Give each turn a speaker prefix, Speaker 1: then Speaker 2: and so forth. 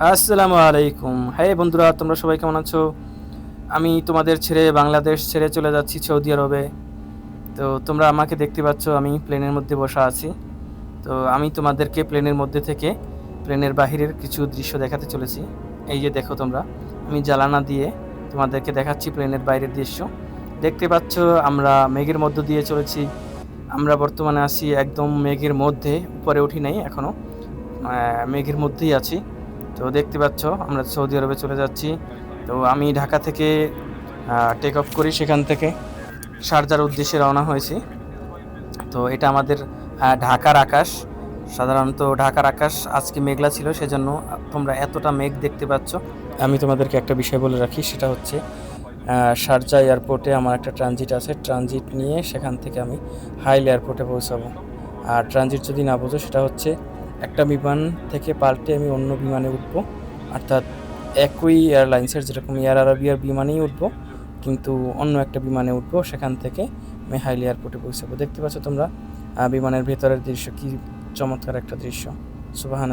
Speaker 1: আসসালামু আলাইকুম। হ্যাঁ বন্ধুরা, তোমরা সবাই কেমন আছো? আমি তোমাদের ছেড়ে বাংলাদেশ ছেড়ে চলে যাচ্ছি সৌদি আরবে। তো তোমরা আমাকে দেখতে পাচ্ছ, আমি প্লেনের মধ্যে বসা আছি। তো আমি তোমাদেরকে প্লেনের মধ্যে থেকে প্লেনের বাহিরের কিছু দৃশ্য দেখাতে চলেছি। এই যে দেখো তোমরা, আমি জ্বালানা দিয়ে তোমাদেরকে দেখাচ্ছি প্লেনের বাইরের দৃশ্য। দেখতে পাচ্ছ, আমরা মেঘের মধ্য দিয়ে চলেছি। আমরা বর্তমানে আছি একদম মেঘের মধ্যে, উপরে উঠি নাই এখনও মেঘের মধ্যেই আছি। তো দেখতে পাচ্ছ, আমরা সৌদি আরবে চলে যাচ্ছি। তো আমি ঢাকা থেকে টেক অফ করি সেখান থেকে। শারজার উদ্দেশ্যে রওনা হয়েছি। তো এটা আমাদের ঢাকার আকাশ। সাধারণত ঢাকার আকাশ আজকে মেঘলা ছিল, সেজন্য তোমরা এতটা মেঘ দেখতে পাচ্ছ। আমি তোমাদেরকে একটা বিষয় বলে রাখি, সেটা হচ্ছে শারজা এয়ারপোর্টে আমার একটা ট্রানজিট আছে। ট্রানজিট নিয়ে সেখান থেকে আমি হাইল এয়ারপোর্টে পৌঁছাবো। আর ট্রানজিট যদি না বোঝো, সেটা হচ্ছে একটা বিমান থেকে পাল্টে আমি অন্য বিমানে উঠবো। অর্থাৎ একই এয়ারলাইন্সের যেরকম এয়ার আরাবিয়ার বিমানেই উঠবো, কিন্তু অন্য একটা বিমানে উঠবো, সেখান থেকে আমি হাইলি এয়ারপোর্টে পৌঁছাবো। দেখতে পাচ্ছ তোমরা বিমানের ভেতরের দৃশ্য, কি চমৎকার একটা দৃশ্য। সুবাহান